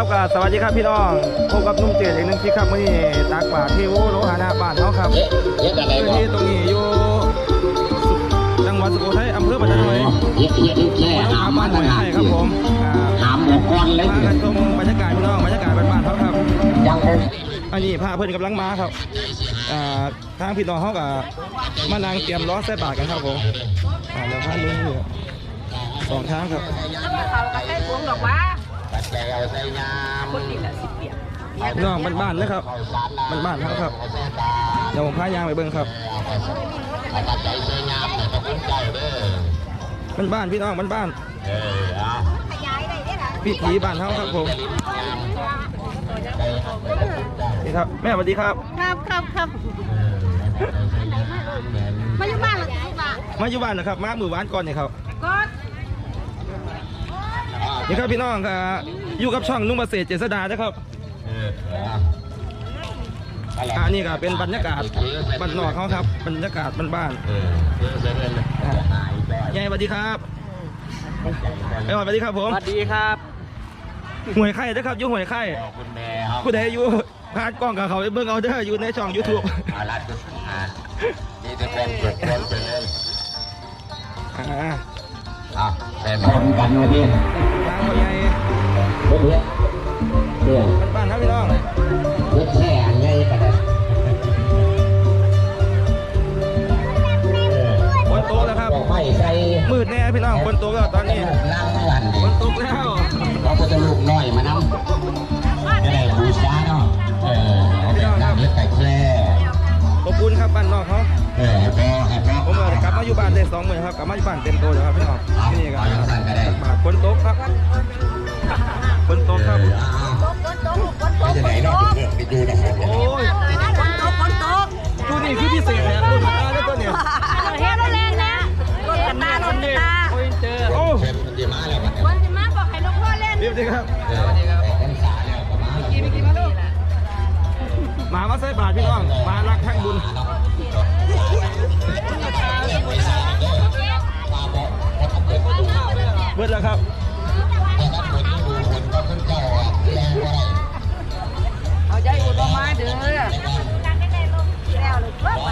ครับก็สวัสดีครับพี่น้องพบกับนุ่มเจดอีกหนึ่งคลิปครับวันนี้ตักบาทเทโวโลหานาบ้านเขาครับเอ๊ะเอ๊ะอะไรพื้นบ่ที่ตรงนี้อยู่สุจังหวัดสุโขทัยอำเภอปัตตานีเอ๊ะเอ๊ะแค่หามบ้ามานหตั้องยนานไข่ครับผมอ่าหามหมวกก้อนเลยมากันชมบรรยากาศพี่น้องบรรยากาศบ้านๆเขาครับยังคงอันนี้พาเพื่อนกำลังมาครับอ่าทางพี่น้องเขากับมานางเตรียมล้อใส่บาทกันครับผมอ่าแล้วพาลุงอยู่สองทางครับ เขาก็ให้พวงดอกว่าปัดแก้วใส่น้ำคนนี่แหละสิเปียกพี่น้องบ้านๆเลยครับบ้านๆเขาครับเดี๋ยวผมพายางไปเบิ้งครับปัดใจใส่น้ำแต่ต้องคุ้มใจเด้อบ้านๆพี่น้องบ้านเออเอาๆวิถีบ้านเขาครับผมนี่ครับแม่สวัสดีครับ ครับครับครับมาอยู่บ้านหรือลูกบ้านมาอยู่บ้านนะครับมามือวานก่อนนี่ครับก็ นี่ครับพี่น้องครับอยู่กับช่องนุ่งเกษตรเจษดานะครับเออเอาอันนี้ก็เป็นบรรยากาศบ้านนอกเขาครับ บรรยากาศบ้านเออเออเสร็จเลยหายไปๆยายสวัสดีครับไอ้หวัดสวัสดีครับผมสวัสดีครับหวยไข่นะครับอยู่หวยไข่ขอบคุณแม่ครับผู้ใดอยู่พานกล้องกับเขาไปเบิ่งเอาเด้ออยู่ในช่อง YouTube อารัดก็อ่านี่จะเป็นเกิดเรื่องไปเลยอ่าอะแต่คนกันมาดิทาง พ่อใหญ่เพื่อนเพื่อนบ้านๆครับพี่น้องเพื่อนแค่ มก็กลับมาอยู่บ้านได้สองมื้อครับกลับมาอยู่บ้านเต็มตัวแล้วครับพี่น้องนี่ก็เอาอย่างสั้นก็ได้บาทฝนตกครับฝนตกครับเออเอาไม่จะไหนเนาะเพื่อนไปดูนะครับโอ้ยคนโตคนโตดูนี่คือพิเศษเนี่ยรุ่นตาแล้วตัวเนี่ยเฮ็ดแรงนะรถกระตารถกระตาโอ้ยเจอโอ้เชิญมันจะมาแล้วมันวันจะมาบอกให้หลวงพ่อเล่นเรียบดีครับเออพรรษาแล้วก็มาแล้วหมามาใส่บาทพี่น้องมารักทั้งบุญ บิดแล้วครับเอาใจอุดมมาเด้อแล้วเลยว่าไป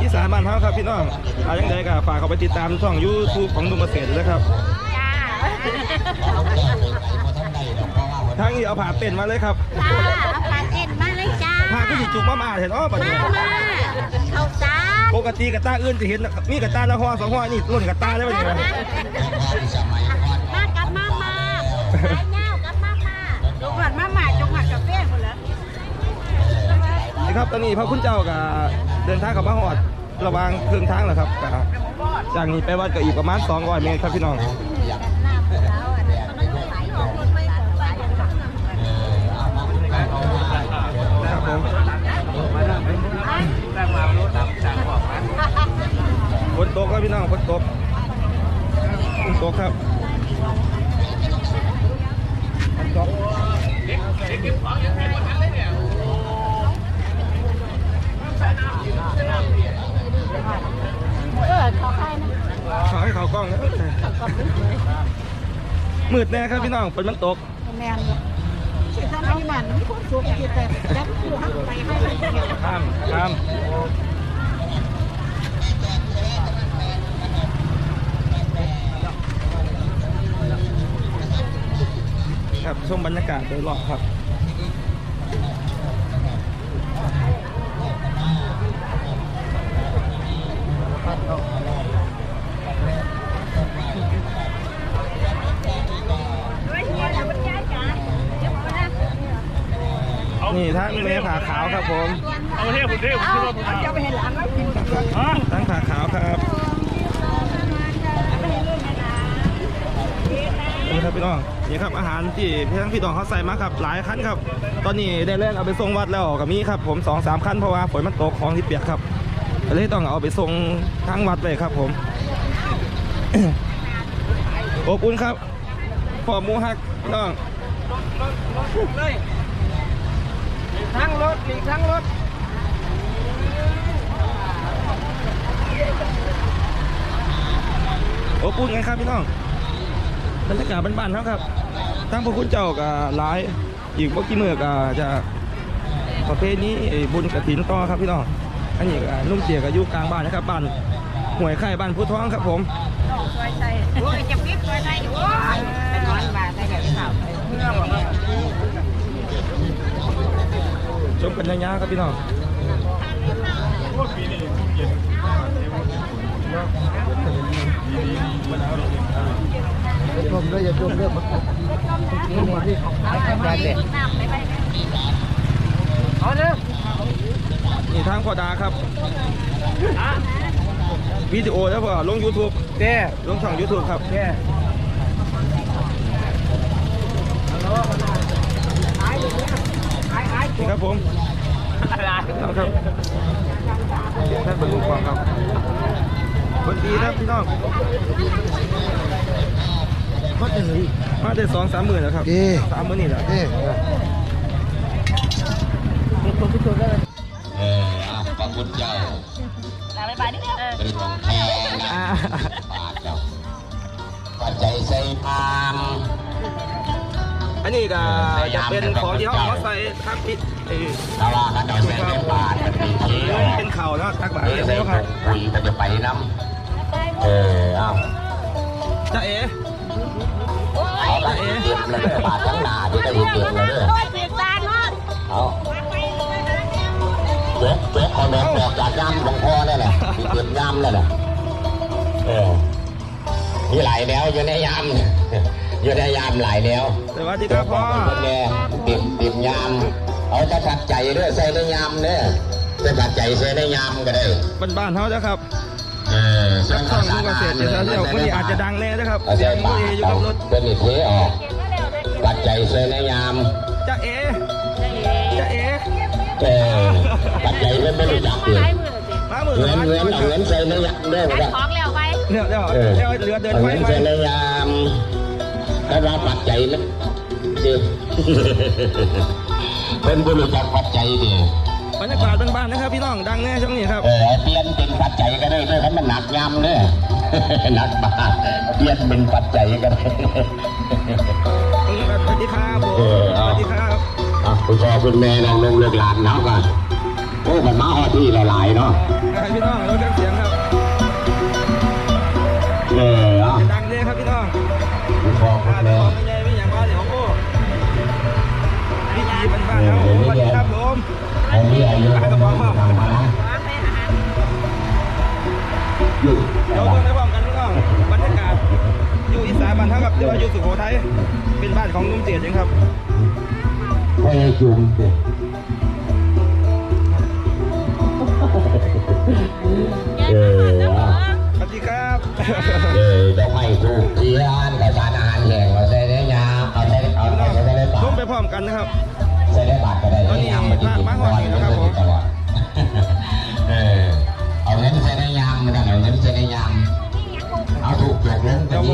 อีสานบ้านเฮาครับพี่น้องอะไรยังไงก็ฝากเขาไปติดตามช่อง YouTube ของดุมเกษตรด้วยนะครับจ้าทางนี้เอาผ่าเต้นมาเลยครับจ้าเอาปลาเต้นมาเลยจ้าผ่าก็สิจุกมามาเห็นอ้อบัดมานี้มาเข้าสารปกติกระตาอื่นจะเห็นมีกระตาละหัวสองหัวนี่ล้นกระตาได้ไหมเนี่ยมากับมามา สายเงากับมามาจงหัดมามาจงหวัดกาแฟคนละนะครับตอนนี้พระคุณเจ้าก็เดินทางเข้ามาหอดระหวางเครื่องทางแล้วครับก็จากนี้ไปวัดก็อีกประมาณ200เมตรครับพี่น้องครับผมฝนตกแล้วพี่น้องฝนตกฝนตกครับฝนตก เออขอใครนะ ขอให้เขากล้องนะ มืดแน่ครับพี่น้องฝนมันตกแมนเลยสิท่านเอาหมันมีคนสูงกี่แต่ยักษ์อยู่ข้างไปให้ไปเที่ยวข้ามข้ามครับชมบรรยากาศโดยรอบครับ นี่ทั้งเมผาขาวครับผมเอาเทพผมเทพผมคิดว่าผมจะไปเห็นหลานแล้วกินทั้งผาขาวครับนี่ครับพี่น้องนี่ครับอาหารที่พี่ทั้งพี่น้องเขาใส่มาครับหลายคันครับ ตอนนี้ได้เล่นเอาไปส่งวัดแล้วกับมีครับผมสองสามคันเพราะว่าฝนมันตกของที่เปียกครับก็เลยต้องเอาไปส่งทั้งวัดเลยครับผมอบอุ่นครับพอมูฮักพี่น้องเลย ทั้งรถหลีกทั้งรถอบอุ่นกันครับพี่น้องบรรยากาศบ้านๆเขาครับทั้งพระคุณเจ้าก็หลายอีกบ่กี่มื้อก็จะประเพณีไอ้บุญกฐินต่อครับพี่น้องอันนี้ก็นุ่มเจียก็อยู่กลางบ้านนะครับบ้านห้วยไข่บ้านผู้ท้องครับผมซอยใส่โอ้ยจะพิษซอยใส่โอ้ยเป็นร้อนบาทใส่แบบข่าวเพื่อบอกว่า ชมกันยาวๆครับพี่น้องเอาเด้อนี่ทางพอดาครับวิดีโอแล้วพอลง YouTube เด้ลงช่อง YouTube ครับเด้ นี่ครับผมเอาครับท่านบรรลุความครับคนดีครับพี่น้องมาได้มาได้สองสามหมื่นแล้วครับสามหมื่นนี่แหละเออเอาพระคุณเจ้าลาไปบายนิดเดียวเป็นของแท้นะอ่าบาทแล้วปัจจัยใส่พาม อันนี้ก็จะเป็นของที่เขาเอามาใส่ทักทิศเอ้ยถ้าว่ากันเอาใส่ในบาทมันมีเที่ยวเป็นเข่าเนาะทักบาทเออเรียบใส่ร้อยผครับงคุยก็จะไปน้ำเออเอาจ้าเอ๋เอาละเตรียมแล้วเด้อบาททั้งหน้าที่ได้เตรียมแล้วเด้อโอ้ยเสียงตาเนาะเอาเจ๊กเจ๊กคอมเมนต์บอกจากย่ำหลวงพ่อนี่แหละที่เตรียมย่ำนั่นแหละเออมีหลายแล้วอยู่ในย่ำอ ยู่ในย่ำหลายแล้วสวัสดีครับพ่อคนแก่ติดติดยาม เอาแตะผัดใจด้วยใส่ในยามเนี่ยแต่ผัดใจใส่ในยามก็ได้บ้านๆเขาจะครับเออจากช่องดูเกษตรเดี๋ยวเดี๋ยววันนี้อาจจะดังแน่นะครับเอาเสีใส่ยงปามืกออยู่เอากับรถเป็นอีกเทออกผัดใจใส่ในยามจ้าเอ๋จ้าเอ๋เออผัดใจไม่ไม่รู้จักเลยมามือเงินเงินเอาเงินใส่ในยามด้วยขายว่าของแล้วไปเดี๋ยวเดี๋ยวเออเดี๋ยวเหลือเดินเอาไฟเงินไหมใส่ในยาม ถ้าว่าผัดใจมันสิเป็นบริจาคผัดใจดิบรรยากาศบ้านๆนะครับพี่น้องดังแน่ช่วงนี้ครับเออเปลี่ยนเป็นปัจจัยก็ได้ด้วยเพราะมันหนักยำเนี่ยหนักบาทเปลี่ยนเป็นปัจจัยก็ได้สวัสดีครับผมเออสเอาวัสดีครับอะคุณพ่อคุณแม่นั่งลงเลือกหลานเนาะกันโอ้มันมาฮอดที่หลายๆเนาะพี่น้องเราเครื่องเสียงครับเออเอาดังเลยครับพี่น้อง คุณพ่อคุณอ่าแม่ของใหญ่ไม่อย่างว่าเดี๋ยวโอ้วิธีบ้านๆครับผมสวัสดีครับผมผมมีอายุผมมีทางมานะอยู่เดี๋ยวเพิ่งได้พร้อมกันพี่น้องบรรยากาศอยู่อีสานบ้านเท่ากับที่ว่าอยู่สุโขทัยเป็นบ้านของลุงเจียดเองครับพ่อให้จุ่มสิเออเอาสวัสดีครับเออดอกไม้ถูกที่ร้าน มกันนะครับจะได้บาทก็ได้ตอนนี้ไปภาคมาก่อนี้นะครับผมเออเอาเงินใช้ในยามนะครับเอาเงินใช้ด้ยังเอาถูกหลอกลนงกัน